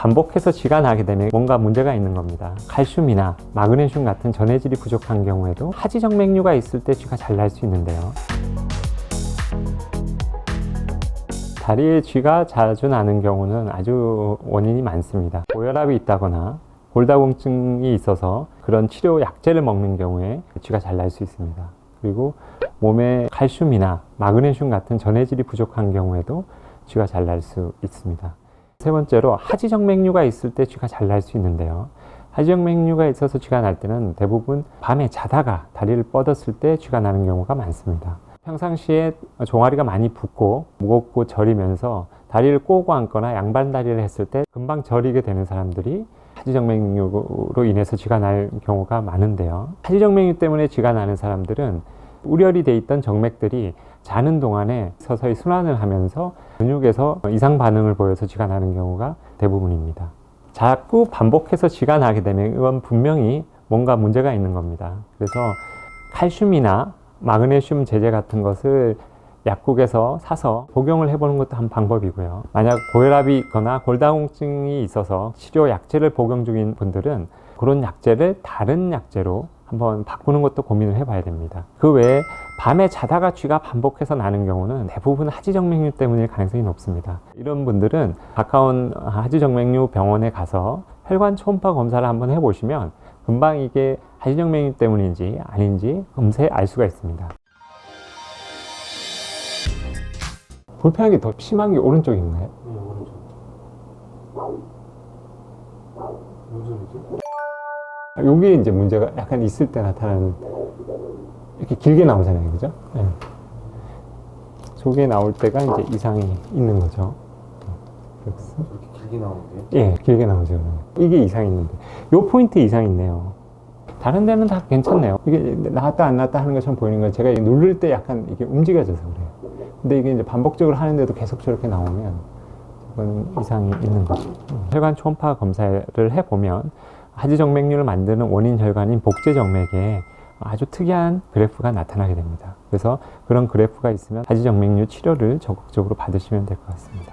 반복해서 쥐가 나게 되면 뭔가 문제가 있는 겁니다. 칼슘이나 마그네슘 같은 전해질이 부족한 경우에도 하지정맥류가 있을 때 쥐가 잘 날 수 있는데요. 다리에 쥐가 자주 나는 경우는 아주 원인이 많습니다. 고혈압이 있다거나 골다공증이 있어서 그런 치료 약제를 먹는 경우에 쥐가 잘 날 수 있습니다. 그리고 몸에 칼슘이나 마그네슘 같은 전해질이 부족한 경우에도 쥐가 잘 날 수 있습니다. 세 번째로 하지정맥류가 있을 때 쥐가 잘 날 수 있는데요. 하지정맥류가 있어서 쥐가 날 때는 대부분 밤에 자다가 다리를 뻗었을 때 쥐가 나는 경우가 많습니다. 평상시에 종아리가 많이 붓고 무겁고 저리면서 다리를 꼬고 앉거나 양반 다리를 했을 때 금방 저리게 되는 사람들이 하지정맥류로 인해서 쥐가 날 경우가 많은데요. 하지정맥류 때문에 쥐가 나는 사람들은 우열이 돼 있던 정맥들이 자는 동안에 서서히 순환을 하면서 근육에서 이상 반응을 보여서 쥐가 나는 경우가 대부분입니다. 자꾸 반복해서 쥐가 나게 되면 이건 분명히 뭔가 문제가 있는 겁니다. 그래서 칼슘이나 마그네슘 제제 같은 것을 약국에서 사서 복용을 해보는 것도 한 방법이고요. 만약 고혈압이 있거나 골다공증이 있어서 치료 약제를 복용 중인 분들은 그런 약제를 다른 약제로 한번 바꾸는 것도 고민을 해봐야 됩니다. 그 외에 밤에 자다가 쥐가 반복해서 나는 경우는 대부분 하지정맥류 때문일 가능성이 높습니다. 이런 분들은 가까운 하지정맥류 병원에 가서 혈관 초음파 검사를 한번 해보시면 금방 이게 하지정맥류 때문인지 아닌지 금세 알 수가 있습니다. 불편하게 더 심한 게 오른쪽인가요? 네, 오른쪽. 무슨 소리지? 여기 이제 문제가 약간 있을 때 나타나는 이렇게 길게 나오잖아요, 그죠? 네. 저게 나올 때가 이제 이상이 있는 거죠. 길게 나오는데. 예, 길게 나오죠. 이게 이상이 있는데. 요 포인트 이상이 있네요. 다른 데는 다 괜찮네요. 이게 나왔다 안 나왔다 하는 것처럼 보이는 건 제가 누를 때 약간 이게 움직여져서 그래요. 근데 이게 이제 반복적으로 하는데도 계속 저렇게 나오면 그건 이상이 있는 거죠. 혈관 초음파 검사를 해보면 하지정맥류를 만드는 원인 혈관인 복제정맥에 아주 특이한 그래프가 나타나게 됩니다. 그래서 그런 그래프가 있으면 하지정맥류 치료를 적극적으로 받으시면 될 것 같습니다.